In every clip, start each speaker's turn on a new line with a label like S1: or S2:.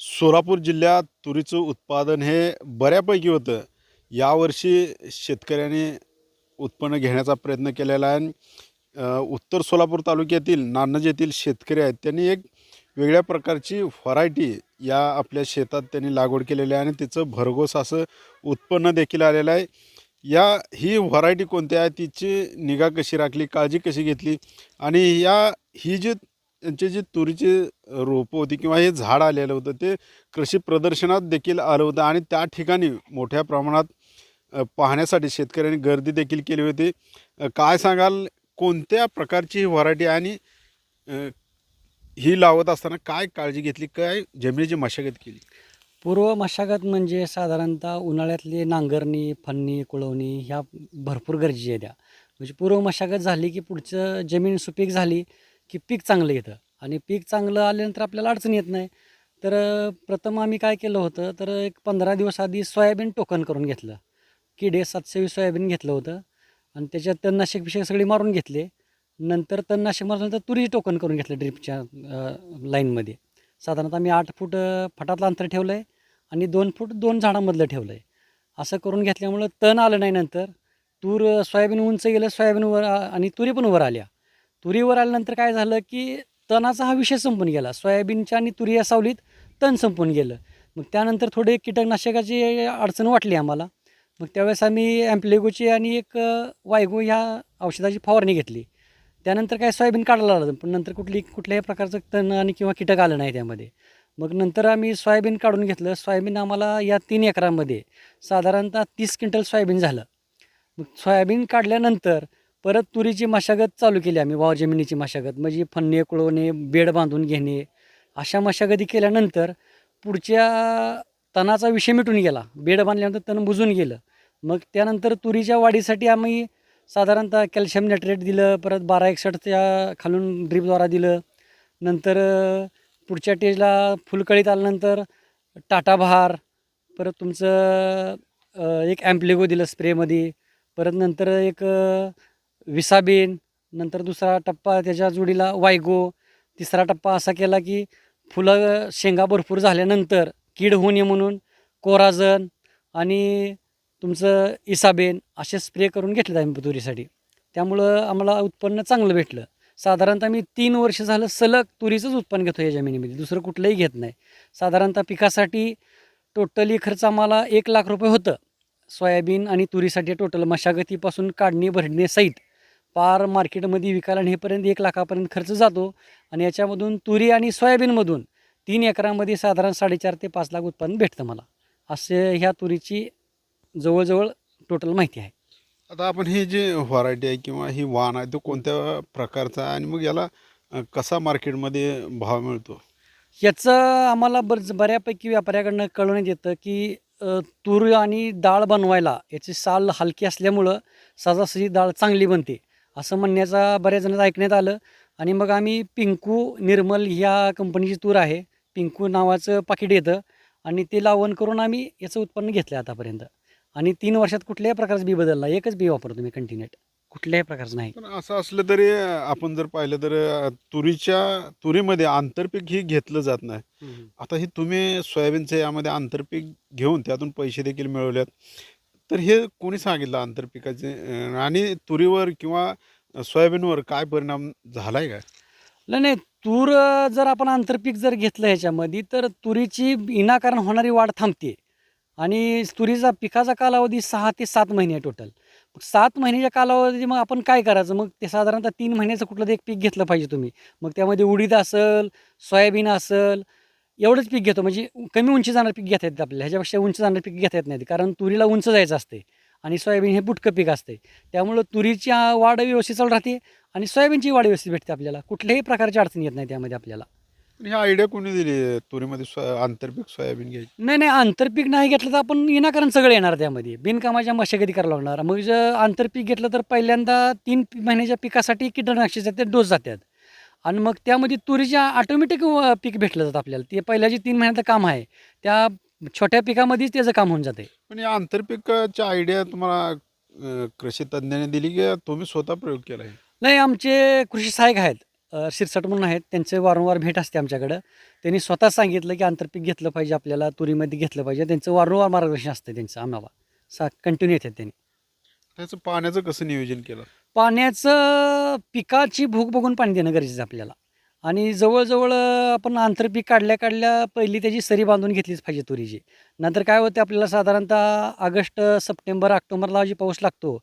S1: सोलापूर जिल्ह्यात तुरीचं उत्पादन हे बऱ्यापैकी होतं. यावर्षी शेतकऱ्याने उत्पन्न घेण्याचा प्रयत्न केलेला आहे. आणि, उत्तर सोलापूर तालुक्यातील नान्नज येथील शेतकरी आहेत. त्यांनी एक वेगळ्या प्रकारची व्हरायटी या आपल्या शेतात त्यांनी लागवड केलेली आहे आणि तिचं भरघोस असं उत्पन्न देखील आलेलं आहे. या ही व्हरायटी कोणती आहे? तिची निगा कशी राखली? काळजी कशी घेतली? आणि या ही जी यांचे जे तुरीचे रोपं होती किंवा हे झाड आलेलं होतं ते कृषी प्रदर्शनात देखील आलं होतं आणि त्या ठिकाणी मोठ्या प्रमाणात पाहण्यासाठी शेतकऱ्यांनी गर्दी देखील केली होती. काय सांगाल? कोणत्या प्रकारची ही व्हरायटी आणि ही लावत असताना काय काळजी घेतली? काय जमिनीची मशागत केली?
S2: पूर्व मशागत म्हणजे साधारणतः उन्हाळ्यातली नांगरणी फन्नी कुळवणी ह्या भरपूर गरजेच्या द्या म्हणजे पूर्व मशागत झाली की पुढचं जमीन सुपीक झाली की पीक चांगलं येतं. आणि पीक चांगलं आल्यानंतर आपल्याला अडचण येत नाही. तर प्रथम आम्ही काय केलं होतं तर एक पंधरा दिवस आधी सोयाबीन टोकन करून घेतलं. किडे सातशे वीस सोयाबीन घेतलं होतं. आणि त्याच्यात तणनाशक विषय सगळी मारून घेतले. नंतर तणनाशक मारल्यानंतर तुरी टोकन करून घेतलं ड्रिपच्या लाईनमध्ये. साधारणतः मी आठ फूट फटातलं अंतर ठेवलं आहे आणि दोन फूट दोन झाडांमधलं ठेवलं आहे असं करून घेतल्यामुळं तण आलं नाही नंतर. तूर सोयाबीन उंच गेलं सोयाबीनवर आणि तुरी पण वर आल्या. तुरीवर आल्यानंतर काय झालं की तणाचा हा विषय संपून गेला. सोयाबीनच्या आणि तुरी या सावलीत तण संपून गेलं. मग त्यानंतर थोडे कीटकनाशकाची अडचण वाटली आम्हाला. मग त्यावेळेस आम्ही ॲम्प्लेगोची आणि एक वायगो ह्या औषधाची फवारणी घेतली. त्यानंतर काय सोयाबीन काढायला लागलं. पण नंतर कुठली कुठल्याही प्रकारचं तण आणि किंवा कीटक आलं नाही त्यामध्ये. मग नंतर आम्ही सोयाबीन काढून घेतलं. सोयाबीन आम्हाला या तीन एकरामध्ये साधारणतः तीस क्विंटल सोयाबीन झालं. मग सोयाबीन काढल्यानंतर परत तुरीची मशागत चालू केली आम्ही वाव जमिनीची मशागत. म्हणजे फन्ने कुळवणे बेड बांधून घेणे अशा मशागती केल्यानंतर पुढच्या तणाचा विषय मिटून गेला. बेड बांधल्यानंतर तण बुजून गेलं. मग त्यानंतर तुरीच्या वाढीसाठी आम्ही साधारणतः कॅल्शियम नायट्रेट दिलं परत बारा एकसष्ट त्या खालून ड्रीपद्वारा दिलं. नंतर पुढच्या टेजला फुलकळीत आल्यानंतर टाटा बहार परत तुमचं एक ॲम्प्लिगो दिलं स्प्रेमध्ये. परत नंतर एक विसाबीन नंतर दुसरा टप्पा त्याच्या जोडीला वायगो तिसरा टप्पा असा केला की फुलं शेंगा भरपूर झाल्यानंतर कीड होऊ नये म्हणून कोराजन आणि तुमचं इसाबेन असे स्प्रे करून घेतले आम्ही तुरीसाठी. त्यामुळं आम्हाला उत्पन्न चांगलं भेटलं. साधारणतः मी तीन वर्ष झालं सलग तुरीचंच उत्पन्न घेतो या जमिनीमध्ये. दुसरं कुठलंही घेत नाही. साधारणतः पिकासाठी टोटली खर्च आम्हाला एक लाख रुपये होतं. सोयाबीन आणि तुरीसाठी टोटल मशागतीपासून काढणी भरणे सहित पार मार्केटमध्ये विकायला नेपर्यंत एक लाखापर्यंत खर्च जातो. आणि याच्यामधून तुरी आणि सोयाबीनमधून तीन एकरामध्ये साधारण साडेचार ते पाच लाख उत्पन्न भेटतं मला. असे ह्या तुरीची जवळजवळ टोटल माहिती आहे.
S1: आता आपण ही जी व्हरायटी आहे किंवा ही वाण आहे तो कोणत्या प्रकारचा आणि मग याला कसा मार्केटमध्ये भाव मिळतो?
S2: याचं आम्हाला बरंच बऱ्यापैकी व्यापाऱ्याकडनं कळवण्यात येतं की तूर आणि डाळ बनवायला याची साल हलकी असल्यामुळं सहजासहजी डाळ चांगली बनते. असं म्हणण्याचा बऱ्याच जणांचं ऐकण्यात आलं. आणि मग आम्ही पिंकू निर्मल ह्या कंपनीची तूर आहे. पिंकू नावाचं पाकिट येतं. आणि ते लावण करून आम्ही याचं उत्पन्न घेतलं आतापर्यंत. आणि तीन वर्षात कुठल्याही प्रकारचं बी बदलला. एकच बी वापरतो मी कंटिन्यूट कुठल्याही प्रकारचं नाही.
S1: पण असं असलं तरी आपण जर पाहिलं तर तुरीच्या तुरीमध्ये आंतरपीक ही घेतलं जात नाही. आता हे तुम्ही सोयाबीनचं यामध्ये आंतरपीक घेऊन त्यातून पैसे देखील मिळवलेत तर हे कोणी सांगितलं आंतरपिकाचे आणि तुरीवर किंवा सोयाबीनवर काय परिणाम झाला आहे का
S2: नाही नाही. तूर जर आपण आंतरपीक जर घेतलं ह्याच्यामध्ये तर तुरीची विनाकारण होणारी वाढ थांबते. आणि तुरीचा पिकाचा कालावधी सहा ते सात महिने आहे टोटल मग सात महिन्याच्या कालावधी मग आपण काय करायचं? मग ते साधारणतः तीन महिन्याचं कुठलं तरी एक पीक घेतलं पाहिजे तुम्ही. मग त्यामध्ये उडीद असेल सोयाबीन असेल एवढंच पीक घेतो. म्हणजे कमी उंची जाणार पीक घेता येतं आपल्याला. ह्याच्यापेक्षा उंच जाणार पीक घेता येत नाही. कारण तुरीला उंच जायचं असते. आणि सोयाबीन हे बुटकं पीक असते. त्यामुळं तुरीची वाढ व्यवस्थित चालू राहते आणि सोयाबीनची वाढ व्यवस्थित भेटते आपल्याला. कुठल्याही प्रकारची अडचण येत नाही त्यामध्ये आपल्याला.
S1: ही आयडिया कोणी दिली तुरीमध्ये सोया आंतरपीक सोयाबीन घ्यायची?
S2: नाही नाही. आंतरपीक नाही घेतलं तर आपण विनाकारण सगळं येणार त्यामध्ये. बिनकामाच्या मशागती करावं लागणार मग जर आंतरपीक घेतलं तर पहिल्यांदा तीन महिन्याच्या पिकासाठी कीटकनाशकाचे ते डोस जातात. आणि मग त्यामध्ये तुरीच्या ऑटोमॅटिक पीक भेटलं जातं आपल्याला. ते पहिल्या जे तीन महिन्याचं काम आहे त्या छोट्या पिकामध्येच त्याचं काम होऊन जाते
S1: पण या आंतरपीकाची आयडिया तुम्हाला कृषी तज्ज्ञाने दिली की तुम्ही स्वतः प्रयोग केला आहे?
S2: नाही आमचे कृषी सहाय्यक आहेत शिरसाट म्हणून आहेत. त्यांचे वारंवार भेट असते आमच्याकडं. त्यांनी स्वतः सांगितलं की आंतरपीक घेतलं पाहिजे आपल्याला तुरीमध्ये घेतलं पाहिजे. त्यांचं वारंवार मार्गदर्शन असतं त्यांचं आम्हाला. सा कंटिन्यू येतात त्यांनी.
S1: त्याचं पाण्याचं कसं नियोजन केलं?
S2: पाण्याचं पिकाची भूक बघून पाणी देणं गरजेचं आहे आपल्याला. आणि जवळजवळ आपण आंतरपीक काढल्या काढल्या पहिली त्याची सरी बांधून घेतलीच पाहिजे तुरीची. नंतर काय होतं आपल्याला साधारणतः ऑगस्ट सप्टेंबर ऑक्टोबरला जी पाऊस लागतो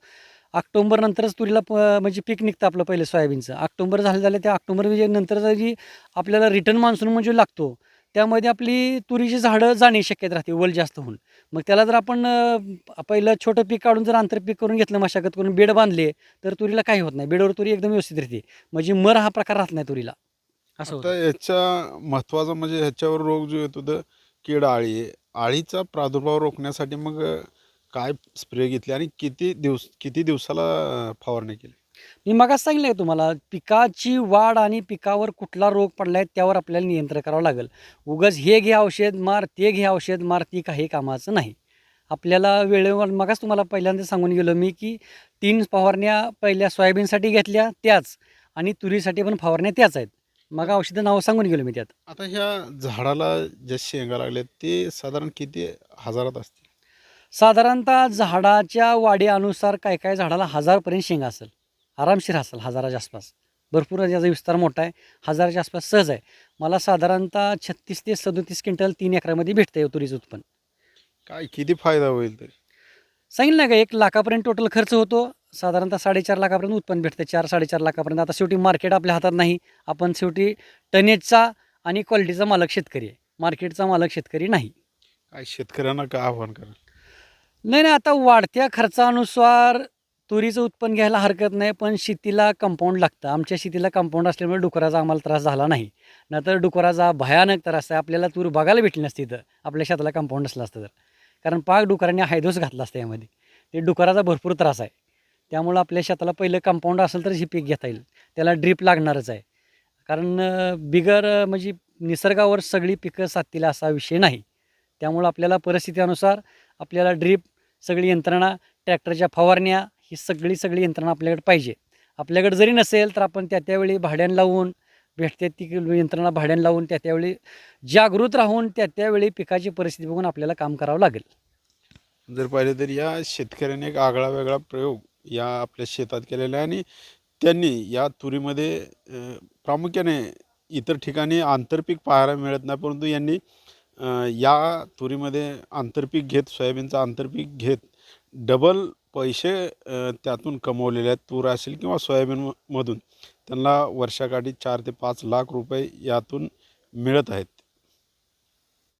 S2: ऑक्टोबर नंतरच तुरीला प म्हणजे पीक निघतं आपलं पहिलं सोयाबीनचं. ऑक्टोबर झालं झालं त्या ऑक्टोबर म्हणजे जी आपल्याला रिटर्न मान्सून म्हणजे लागतो त्यामध्ये आपली तुरीची झाडं जाणे शक्यता राहते वल जास्त होऊन. मग त्याला जर आपण पहिलं छोटं पीक काढून जर आंतरपीक करून घेतलं मशागत करून बेड बांधले तर तुरीला काही होत नाही. बेडवर तुरी एकदम व्यवस्थित राहते. म्हणजे मर हा प्रकार राहत नाही तुरीला. असं
S1: याच्या महत्त्वाचं म्हणजे ह्याच्यावर रोग जो येतो तर कीड आळी आळीचा प्रादुर्भाव रोखण्यासाठी मग काय स्प्रे घेतले आणि किती दिवस किती दिवसाला फवारणी केली?
S2: मी मगाच सांगितलं आहे तुम्हाला पिकाची वाढ आणि पिकावर कुठला रोग पडला आहे त्यावर आपल्याला नियंत्रण करावं लागेल. उगाच हे घे औषध मार ते घे औषध मार ती काही कामाचं नाही. आपल्याला वेळेवर मगाच तुम्हाला पहिल्यांदा सांगून गेलो मी की तीन फवारण्या पहिल्या सोयाबीनसाठी घेतल्या त्याच आणि तुरीसाठी पण फवारण्या त्याच आहेत. मग औषधं नावं सांगून गेलो मी त्यात.
S1: आता ह्या झाडाला ज्या शेंगा लागल्या ते साधारण किती हजारात असतील?
S2: साधारणतः झाडाच्या वाढीनुसार काय काय झाडाला हजारपर्यंत शेंगा असेल. आरामशीर असेल हजाराच्या आसपास. भरपूर याचा विस्तार मोठा आहे. हजाराच्या आसपास सहज आहे. मला साधारणतः छत्तीस ते सदोतीस क्विंटल तीन एकरामध्ये भेटतं आहे तुरीचं उत्पन्न.
S1: काय किती फायदा होईल तरी?
S2: सांगितलं नाही का एक लाखापर्यंत टोटल खर्च होतो. साधारणतः साडेचार लाखापर्यंत उत्पन्न भेटतं चार साडेचार लाखापर्यंत. आता शेवटी मार्केट आपल्या हातात नाही. आपण शेवटी टनेजचा आणि क्वालिटीचा मालक शेतकरी आहे. मार्केटचा मालक शेतकरी नाही.
S1: काय शेतकऱ्यांना काय आव्हान करा
S2: नाही नाही आता वाढत्या खर्चानुसार तुरीचं उत्पन्न घ्यायला हरकत नाही पण शेतीला कंपाऊंड लागतं. आमच्या शेतीला कंपाऊंड असल्यामुळे डुकराचा आम्हाला त्रास झाला नाही. नंतर डुकराचा भयानक त्रास आहे. आपल्याला तूर बघायला भेटली नसती तर. आपल्या शेताला कंपाऊंड असलं असतं तर. कारण पाक डुकरांनी हायदोस घातला असतं यामध्ये. ते डुकराचा भरपूर त्रास आहे. त्यामुळं आपल्या शेताला पहिलं कंपाऊंड असेल तरच हे पीक घेता येईल. त्याला ड्रीप लागणारच आहे. कारण बिगर म्हणजे निसर्गावर सगळी पिकं साधतील असा विषय नाही. त्यामुळं आपल्याला परिस्थितीनुसार आपल्याला ड्रीप सगळी यंत्रणा ट्रॅक्टरच्या फवारण्या ही सगळी सगळी यंत्रणा आपल्याकडे पाहिजे. आपल्याकडे जरी नसेल तर आपण त्या त्यावेळी भाड्यानं लावून भेटते ती यंत्रणा भाड्यानं लावून त्या त्यावेळी जागृत राहून त्या त्यावेळी पिकाची परिस्थिती बघून आपल्याला काम करावं लागेल.
S1: जर पाहिलं तर या शेतकऱ्याने एक आगळा वेगळा प्रयोग या आपल्या शेतात केलेला आहे आणि त्यांनी या तुरीमध्ये प्रामुख्याने इतर ठिकाणी आंतरपीक पाहायला मिळत नाही परंतु यांनी या तुरीमध्ये आंतरपीक घेत सोयाबीनचं आंतरपीक घेत डबल पैसे त्यातून कमवलेले आहेत. तूर असेल किंवा सोयाबीनमधून त्यांना वर्षाकाठी चार ते पाच लाख रुपये यातून मिळत आहेत.